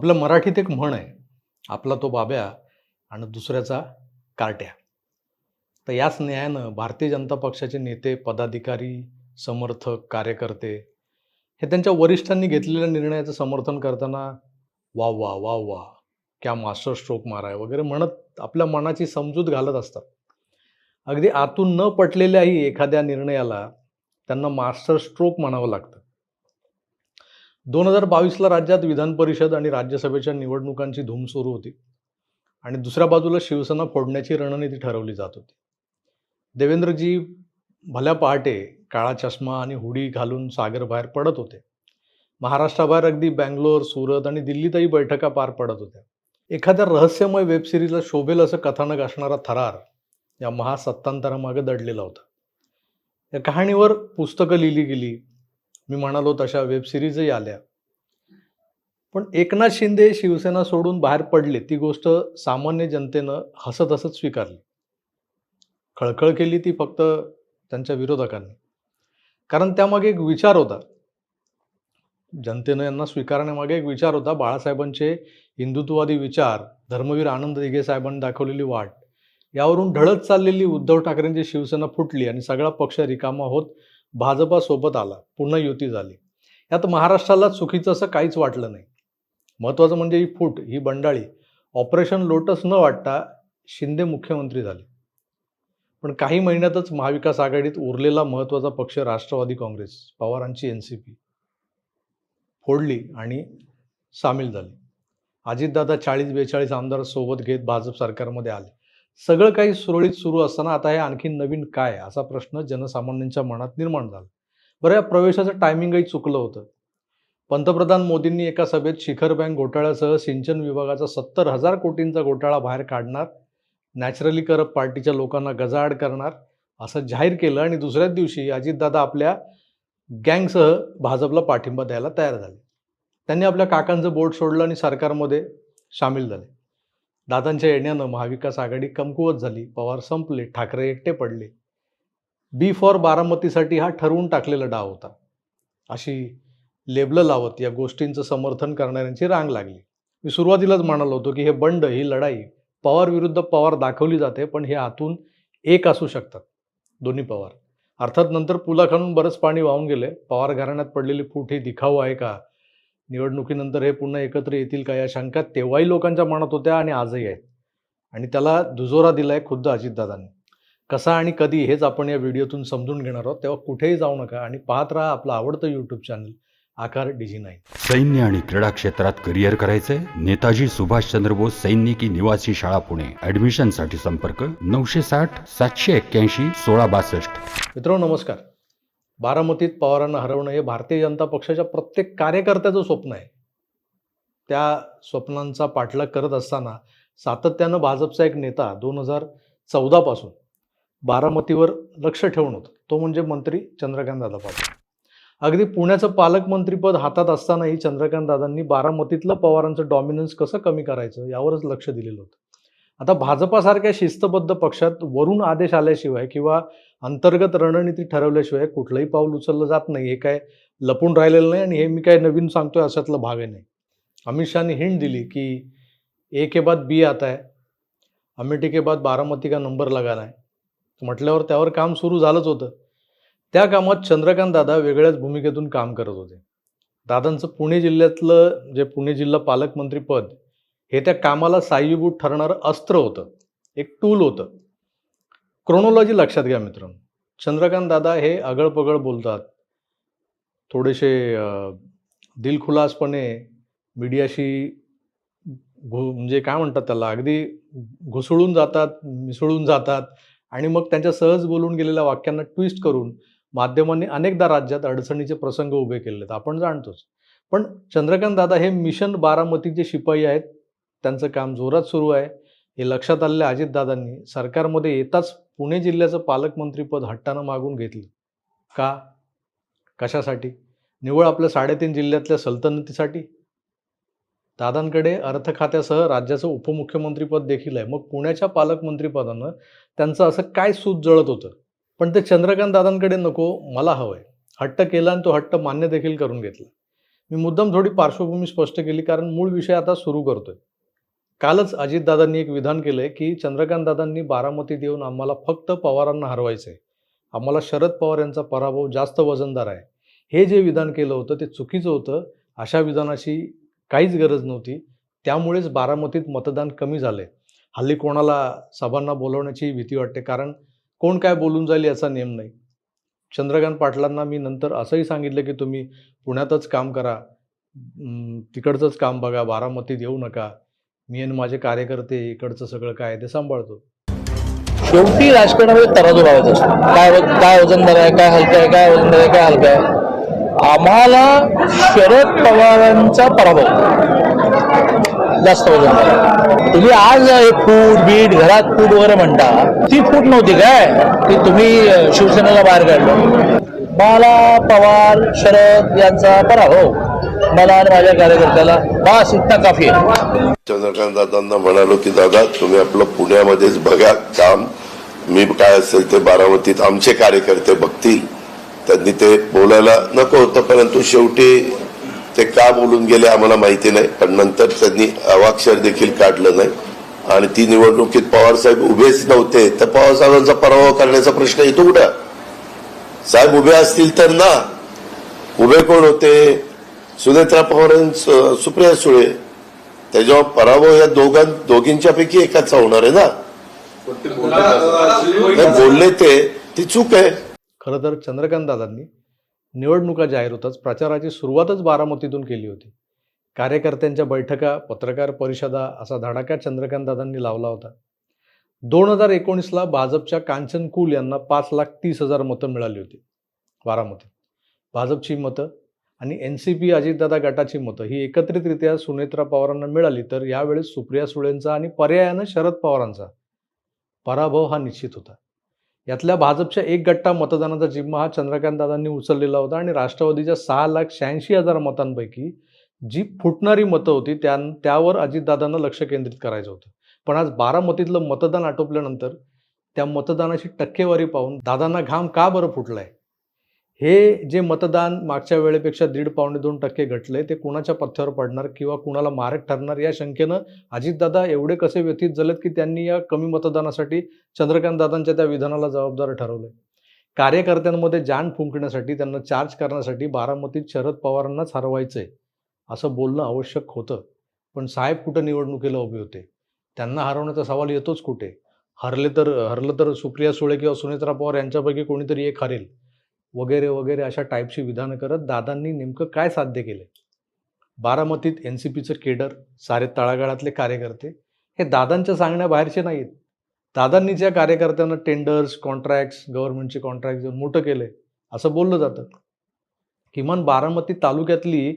आपलं मराठीत एक म्हण आहे आपला तो बाब्या आणि दुसऱ्याचा कार्ट्या. तर याच न्यायानं भारतीय जनता पक्षाचे नेते पदाधिकारी समर्थक कार्यकर्ते हे त्यांच्या वरिष्ठांनी घेतलेल्या निर्णयाचं समर्थन करताना वा वा वा वा क्या मास्टर स्ट्रोक माराय वगैरे म्हणत आपल्या मनाची समजूत घालत असतात. अगदी आतून न पटलेल्याही एखाद्या निर्णयाला त्यांना मास्टर स्ट्रोक म्हणावं लागतं. दोन हजार बावीसला राज्यात विधान परिषद आणि राज्यसभेच्या निवडणुकांची धूम सुरू होती आणि दुसऱ्या बाजूला शिवसेना फोडण्याची रणनीती ठरवली जात होती. देवेंद्रजी भल्या पहाटे काळा चष्मा आणि हुडी घालून सागरबाहेर पडत होते. महाराष्ट्राबाहेर अगदी बँगलोर सुरत आणि दिल्लीतही बैठका पार पडत होत्या. एखाद्या रहस्यमय वेबसिरीजला शोभेल असं कथानक असणारा थरार या महासत्तांतरामागे दडलेला होता. या कहाणीवर पुस्तकं लिहिली गेली मी म्हणालो तशा वेबसिरीजही आल्या. पण एकनाथ शिंदे शिवसेना सोडून बाहेर पडले ती गोष्ट सामान्य जनतेनं हसत हसत स्वीकारली. खळखळ केली ती फक्त त्यांच्या विरोधकांनी. कारण त्यामागे एक विचार होता. जनतेनं यांना स्वीकारण्यामागे एक विचार होता. बाळासाहेबांचे हिंदुत्ववादी विचार धर्मवीर आनंद दिघे साहेबांनी दाखवलेली वाट यावरून ढळत चाललेली उद्धव ठाकरेंची शिवसेना फुटली आणि सगळा पक्ष रिकामा होत भाजपासोबत आला पुन्हा युती झाली. यात महाराष्ट्राला चुकीचं असं काहीच वाटलं नाही. महत्त्वाचं म्हणजे ही फूट ही बंडाळी ऑपरेशन लोटस न वाटता शिंदे मुख्यमंत्री झाले. पण काही महिन्यातच महाविकास आघाडीत उरलेला महत्त्वाचा पक्ष राष्ट्रवादी काँग्रेस पवारांची एन सी पी फोडली आणि सामील झाली. अजितदादा चाळीस बेचाळीस आमदार सोबत घेत भाजप सरकारमध्ये आले. सगळं काही सुरळीत सुरू असताना आता हे आणखी नवीन काय? असा प्रश्न जनसामान्यांच्या मनात निर्माण झाला. बरं या प्रवेशाचं टायमिंगही चुकलं होतं. पंतप्रधान मोदींनी एका सभेत शिखर बँक घोटाळ्यासह सिंचन विभागाचा सत्तर हजार कोटींचा घोटाळा बाहेर काढणार नॅचरली करप पार्टीच्या लोकांना गजाआड करणार असं जाहीर केलं आणि दुसऱ्याच दिवशी अजितदादा आपल्या गँगसह भाजपला पाठिंबा द्यायला तयार झाले. त्यांनी आपल्या काकांचं बोट सोडलं आणि सरकारमध्ये सामील झाले. दादांच्या येण्यानं महाविकास आघाडी कमकुवत झाली पवार संपले ठाकरे एकटे पडले. बी फॉर बारामतीसाठी हा ठरवून टाकलेला डाव होता. अशी लेबलं लावत या गोष्टींचं समर्थन करणाऱ्यांची रांग लागली. मी सुरुवातीलाच म्हणालो होतो की हे बंड ही लढाई पवार विरुद्ध पवार दाखवली जाते पण हे आतून एक असू शकतात. दोन्ही पवार. अर्थात नंतर पुलाखालून बरंच पाणी वाहून गेले. पवार घराण्यात पडलेली फूट ही दिखाऊ आहे का? निवडणुकीनंतर हे पुन्हा एकत्र येतील का या शंका तेव्हाही लोकांच्या मनात होत्या आणि आजही आहेत. आणि त्याला दुजोरा दिलाय खुद्द अजितदादांनी. कसा आणि कधी हेच आपण या व्हिडिओतून समजून घेणार आहोत. तेव्हा कुठेही जाऊ नका आणि पाहत राहा आपलं आवडतं YouTube channel Aakar digi nine सैन्य आणि क्रीडा क्षेत्रात करिअर करायचंय. नेताजी सुभाषचंद्र बोस सैनिकी निवासी शाळा पुणे. ऍडमिशनसाठी संपर्क नऊशे साठ सातशे एक्क्याऐंशी सोळा बासष्ट. मित्रांनो नमस्कार. बारामतीत पवारांना हरवणं हे भारतीय जनता पक्षाच्या प्रत्येक कार्यकर्त्याचं स्वप्न आहे. त्या स्वप्नांचा पाठलाग करत असताना सातत्यानं भाजपचा एक नेता दोन हजार चौदापासून बारामतीवर लक्ष ठेवून होतं. तो म्हणजे मंत्री चंद्रकांत दादा पाटील. अगदी पुण्याचं पालकमंत्रीपद हातात असतानाही चंद्रकांत दादांनी बारामतीतलं पवारांचं डॉमिनन्स कसं कमी करायचं यावरच लक्ष दिलेलं होतं. आता भाजपासारख्या शिस्तबद्ध पक्षात वरून आदेश आल्याशिवाय किंवा अंतर्गत रणनीती ठरवल्याशिवाय कुठलंही पाऊल उचललं जात नाही हे काय लपून राहिलेलं नाही आणि हे मी काय नवीन सांगतोय अशातला भाग आहे नाही. अमित शहाने हिंट दिली की ए के बाद बी आता है अमेठी के बाद बारामती का नंबर लगाना आहे. म्हटल्यावर त्यावर काम सुरू झालंच होतं. त्या कामात चंद्रकांत दादा वेगळ्याच भूमिकेतून काम करत होते. दादांचं पुणे जिल्ह्यातलं जे पुणे जिल्हा पालकमंत्री पद हे त्या कामाला साह्यभूत ठरणारं अस्त्र होतं. एक टूल होतं. क्रोनॉलॉजी लक्षात घ्या मित्रांनो. चंद्रकांत दादा हे अगळपगळ बोलतात. थोडेसे दिलखुलासपणे मीडियाशी घु म्हणजे काय म्हणतात त्याला अगदी घुसळून जातात मिसळून जातात आणि मग त्यांच्या सहज बोलून गेलेल्या वाक्यांना ट्विस्ट करून माध्यमांनी अनेकदा राज्यात अडचणीचे प्रसंग उभे केले आहेत आपण जाणतोच. पण चंद्रकांत दादा हे मिशन बारामतीचे शिपाई आहेत. त्यांचं काम जोरात सुरू आहे. हे लक्षात आलेल्या अजितदादांनी सरकारमध्ये येताच पुणे जिल्ह्याचं पालकमंत्रीपद हट्टानं मागून घेतलं. का? कशासाठी? निवळ आपल्या साडेतीन जिल्ह्यातल्या सल्तनतीसाठी? दादांकडे अर्थ खात्यासह राज्याचं उपमुख्यमंत्रीपद देखील आहे. मग पुण्याच्या पालकमंत्रीपदानं त्यांचं असं काय सूत जळत होतं? पण ते चंद्रकांत दादांकडे नको मला हवंय. हट्ट केला आणि तो हट्ट मान्य देखील करून घेतला. मी मुद्दाम थोडी पार्श्वभूमी स्पष्ट केली कारण मूळ विषय आता सुरू करतोय. कालच अजितदादांनी एक विधान केलंय की चंद्रकांत दादांनी बारामतीत येऊन आम्हाला फक्त पवारांना हरवायचंय. आम्हाला शरद पवार यांचा पराभव जास्त वजनदार आहे. हे जे विधान केलं होतं ते चुकीचं होतं. अशा विधानाची काहीच गरज नव्हती. त्यामुळेच बारामतीत मतदान कमी झालंय. हल्ली कोणाला सभांना बोलवण्याची भीती वाटते? कारण कोण काय बोलून जाईल याचा नेम नाही. चंद्रकांत पाटलांना मी नंतर असंही सांगितलं की तुम्ही पुण्यातच काम करा. तिकडचंच काम बघा. बारामतीत येऊ नका. मी आणि माझे कार्यकर्ते इकडचं सगळं काय ते सांभाळतो. शेवटी राजकारणामध्ये तराजू लावायचा असतो. काय काय वजनदार आहे काय हलकं आहे काय वजनदार आहे काय हलकं आहे? आम्हाला शरद पवारांचा पराभव. जास्त वजनदार तुम्ही आज फूट बीट घरात फूट वगैरे म्हणता ती फूट नव्हती काय? ती तुम्ही शिवसेनेला बाहेर काढलं. मला पवार शरद यांचा पराभव. मला आणि माझ्या कार्यकर्त्याला बस इतना काफी. आहे चंद्रकांत दादांना म्हणालो की दादा तुम्ही आपलं पुण्यामध्येच बघा काम. मी काय असेल ते बारामतीत आमचे कार्यकर्ते बघतील. त्यांनी ते बोलायला नको होतं परंतु शेवटी ते का बोलून गेले आम्हाला माहिती नाही. पण नंतर त्यांनी अवाक्षर देखील काढलं नाही. आणि ती निवडणुकीत पवार साहेब उभेच नव्हते. तर पवार साहेबांचा पराभव करण्याचा प्रश्न येतो कुठं? साहेब उभे असतील तर ना. उभे कोण होते? सुनेत्रा पवार सुप्रिया सुळे त्याच्यावर पराभव या दोघां दोघींच्या पैकी एकाचा होणार आहे ना? बोलले ते ती चूक आहे. खरं तर चंद्रकांत दादांनी निवडणुका जाहीर होताच प्रचाराची सुरुवातच बारामतीतून केली होती. कार्यकर्त्यांच्या बैठका पत्रकार परिषदा असा धडाका चंद्रकांत दादांनी लावला होता. दोन हजार एकोणीसला भाजपच्या कांचन कुल यांना पाच लाख तीस हजार मतं मिळाली होती बारामतीत. भाजपची मतं आणि एन सी पी अजितदादा गटाची मतं ही एकत्रितरित्या सुनेत्रा पवारांना मिळाली तर यावेळेस सुप्रिया सुळेंचा आणि पर्यायानं शरद पवारांचा पराभव हा निश्चित होता. यातल्या भाजपच्या एक गट्टा मतदानाचा जिम्मा हा चंद्रकांत दादांनी उचललेला होता आणि राष्ट्रवादीच्या सहा लाख शहाऐंशी हजार मतांपैकी जी फुटणारी मतं होती त्या त्यावर अजितदादांना लक्ष केंद्रित करायचं होतं. पण आज बारामतीतलं मतदान आटोपल्यानंतर त्या मतदानाची टक्केवारी पाहून दादांना घाम का बरं फुटलाय? हे जे मतदान मागच्या वेळेपेक्षा दीड पावणे दोन टक्के घटले ते कुणाच्या पथ्यावर पडणार किंवा कुणाला मारक ठरणार या शंकेनं अजितदादा एवढे कसे व्यथित झालेत की त्यांनी या कमी मतदानासाठी चंद्रकांत दादांच्या त्या विधानाला जबाबदार ठरवले कार्यकर्त्यांमध्ये जाण फुंकण्यासाठी त्यांना चार्ज करण्यासाठी बारामतीत शरद पवारांनाच हरवायचंय असं बोलणं आवश्यक होतं. पण साहेब कुठं निवडणुकीला उभे होते? त्यांना हरवण्याचा सवाल येतोच कुठे? हरले तर हरलं तर सुप्रिया सुळे किंवा सुनेत्रा पवार यांच्यापैकी कोणीतरी एक हरेल. वगैरे वगैरे अशा टाईपची विधानं करत दादांनी नेमकं काय साध्य केलं बारामतीत एन सी पीचं केडर सारे तळागाळातले कार्यकर्ते हे दादांच्या सांगण्याबाहेरचे नाहीत दादांनी ज्या कार्यकर्त्यांना टेंडर्स कॉन्ट्रॅक्ट्स गव्हर्नमेंटचे कॉन्ट्रॅक्ट देऊन मोठं केले असं बोललं जातं. किमान बारामती तालुक्यातली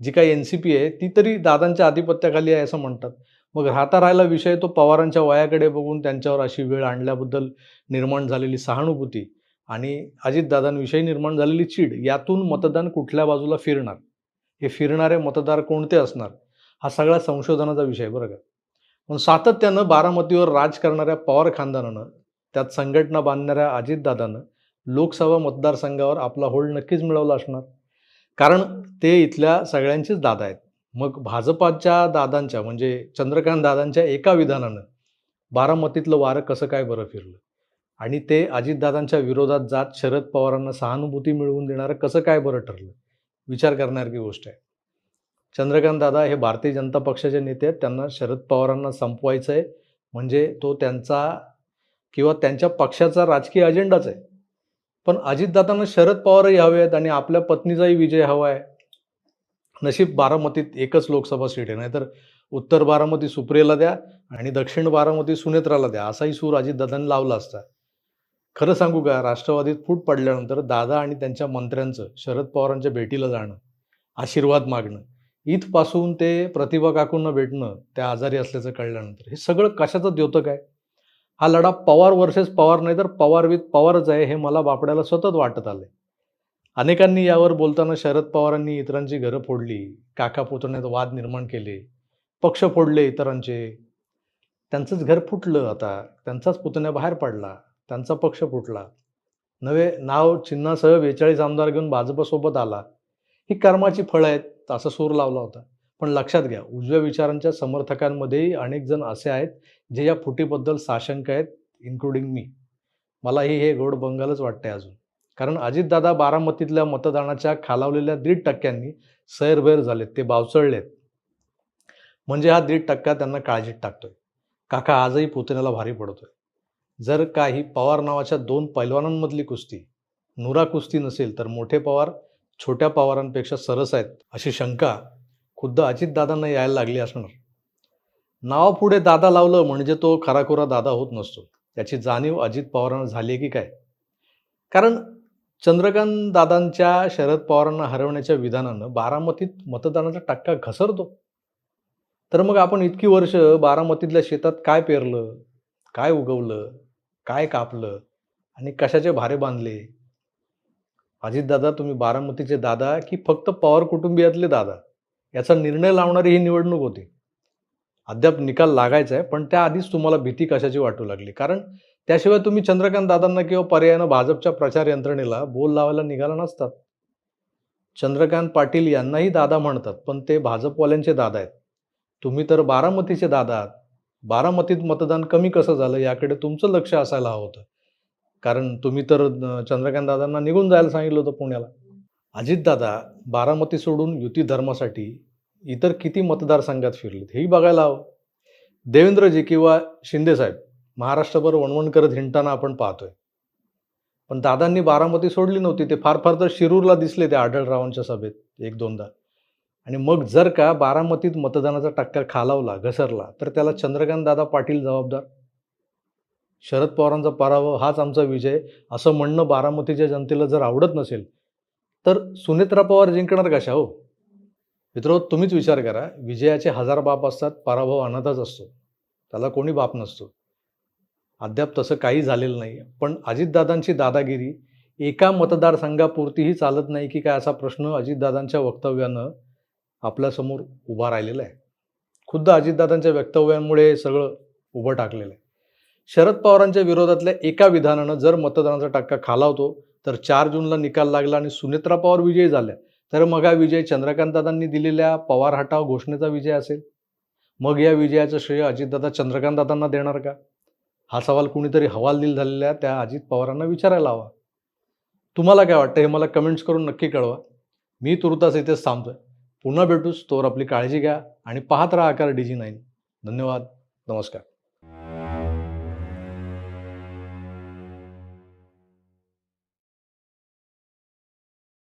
जी काही एन सी पी आहे ती तरी दादांच्या आधिपत्याखाली आहे असं म्हणतात. मग राहता राहिला विषय तो पवारांच्या वयाकडे बघून त्यांच्यावर अशी वेळ आणल्याबद्दल निर्माण झालेली सहानुभूती आणि अजितदादांविषयी निर्माण झालेली चीड यातून मतदान कुठल्या बाजूला फिरणार? हे फिरणारे मतदार कोणते असणार? हा सगळा संशोधनाचा विषय बरं का. पण सातत्यानं बारामतीवर राज करणाऱ्या पवार खानदानानं त्यात संघटना बांधणाऱ्या अजितदादानं लोकसभा मतदारसंघावर आपला होल्ड नक्कीच मिळवला असणार. कारण ते इथल्या सगळ्यांचेच दादा आहेत. मग भाजपाच्या दादांच्या म्हणजे चंद्रकांत दादांच्या एका विधानानं बारामतीतलं वारं कसं काय बरं फिरलं? आणि ते अजितदादांच्या विरोधात जात शरद पवारांना सहानुभूती मिळवून देणारं कसं काय बरं ठरलं? विचार करण्यासारखी गोष्ट आहे. चंद्रकांत दादा हे भारतीय जनता पक्षाचे नेते आहेत. त्यांना शरद पवारांना संपवायचं आहे म्हणजे तो त्यांचा किंवा त्यांच्या पक्षाचा राजकीय अजेंडाच आहे. पण अजितदादांना शरद पवारही हवे आहेत आणि आपल्या पत्नीचाही विजय हवा आहे. नशीब बारामतीत एकच लोकसभा सीट आहे. नाहीतर उत्तर बारामती सुप्रेला द्या आणि दक्षिण बारामती सुनेत्राला द्या. असाही सूर अजितदादांनी लावला असता. खरं सांगू का? राष्ट्रवादीत फूट पडल्यानंतर दादा आणि त्यांच्या मंत्र्यांचं शरद पवारांच्या भेटीला जाणं आशीर्वाद मागणं इथपासून ते प्रतिभा काकूंना भेटणं त्या आजारी असल्याचं कळल्यानंतर हे सगळं कशाचं द्योतक आहे? हा लढा पवार वर्सेस पवार नाही तर पवार विथ पवारच आहे हे मला बापड्याला सतत वाटत आलं अनेकांनी यावर बोलताना शरद पवारांनी इतरांची घरं फोडली काका पुतण्यात वाद निर्माण केले पक्ष फोडले इतरांचे. त्यांचंच घर फुटलं आता त्यांचाच पुतण्या बाहेर पडला. त्यांचा पक्ष फुटला. नवे नाव चिन्हासह बेचाळीस आमदार घेऊन भाजपसोबत आला. ही कर्माची फळं आहेत असा सूर लावला होता. पण लक्षात घ्या उजव्या विचारांच्या समर्थकांमध्येही अनेक जण असे आहेत जे या फुटीबद्दल साशंक आहेत इन्क्लुडिंग मी. मलाही हे गोड बंगालच वाटते अजून. कारण अजितदादा बारामतीतल्या मतदानाच्या खालावलेल्या दीड टक्क्यांनी सैरभैर झालेत ते बावचळलेत. म्हणजे हा दीड टक्का त्यांना काळजीत टाकतोय. काका आजही पुतण्याला भारी पडतोय. जर काही पवार नावाच्या दोन पैलवानांमधली कुस्ती नुरा कुस्ती नसेल तर मोठे पवार छोट्या पवारांपेक्षा सरस आहेत अशी शंका खुद्द अजितदादांना यायला लागली असणार. नावापुढे दादा लावलं म्हणजे तो खराखुरा दादा होत नसतो. त्याची जाणीव अजित पवारांना झाली आहे की काय? कारण चंद्रकांत दादांच्या शरद पवारांना हरवण्याच्या विधानानं बारामतीत मतदानाचा टक्का घसरतो. तर मग आपण इतकी वर्ष बारामतीतल्या शेतात काय पेरलं काय उगवलं? काय कापलं आणि कशाचे भारे बांधले? अजितदादा तुम्ही बारामतीचे दादा की फक्त पवार कुटुंबियातले दादा? याचा निर्णय लावणारी ही निवडणूक होती. अद्याप निकाल लागायचा आहे पण त्याआधीच तुम्हाला भीती कशाची वाटू लागली? कारण त्याशिवाय तुम्ही चंद्रकांत दादांना किंवा पर्यायानं भाजपच्या प्रचार यंत्रणेला बोल लावायला निघाला नसतात. चंद्रकांत पाटील यांनाही दादा म्हणतात पण ते भाजपवाल्यांचे दादा आहेत. तुम्ही तर बारामतीचे दादा आहात. बारामतीत मतदान कमी कसं झालं याकडे तुमचं लक्ष असायला हवं होतं. कारण तुम्ही तर चंद्रकांत दादांना निघून जायला सांगितलं होतं पुण्याला. अजितदादा बारामती सोडून युती धर्मासाठी इतर किती मतदारसंघात फिरलेत हेही बघायला हवं. देवेंद्रजी किंवा शिंदेसाहेब महाराष्ट्रभर वणवण करत हिंडताना आपण पाहतोय. पण दादांनी बारामती सोडली नव्हती ते फार फार तर शिरूरला दिसले ते आढळरावांच्या सभेत एक दोनदा. आणि मग जर का बारामतीत मतदानाचा टक्का खालावला घसरला तर त्याला चंद्रकांत दादा पाटील जबाबदार. शरद पवारांचा पराभव हाच आमचा विजय. असं म्हणणं बारामतीच्या जनतेला जर आवडत नसेल तर सुनेत्रा पवार जिंकणार कशा हो? मित्र तुम्हीच विचार करा. विजयाचे हजार बाप असतात पराभव अनाथच असतो. त्याला कोणी बाप नसतो. अद्याप तसं काही झालेलं नाही. पण अजितदादांची दादागिरी एका मतदारसंघापुरतीही चालत नाही की काय असा प्रश्न अजितदादांच्या वक्तव्यानं आपल्यासमोर उभा राहिलेला आहे. खुद्द अजितदादांच्या वक्तव्यांमुळे हे सगळं उभं टाकलेलं आहे. शरद पवारांच्या विरोधातल्या एका विधानानं जर मतदानाचा टक्का खालावतो तर चार जूनला निकाल लागला आणि सुनेत्रा पवार विजयी झाल्या. तर मग हा विजय चंद्रकांतदादांनी दिलेल्या पवार हटाव घोषणेचा विजय असेल. मग या विजयाचं श्रेय अजितदादा चंद्रकांतदादांना देणार का? हा सवाल कुणीतरी हवालदिल झालेल्या त्या अजित पवारांना विचारायला हवा. तुम्हाला काय वाटतं हे मला कमेंट्स करून नक्की कळवा. मी तुर्तास इथेच थांबतोय. पुन्हा भेटूच तोवर आपली काळजी घ्या आणि पाहत राहा आकार डीजी नाईन. धन्यवाद. नमस्कार.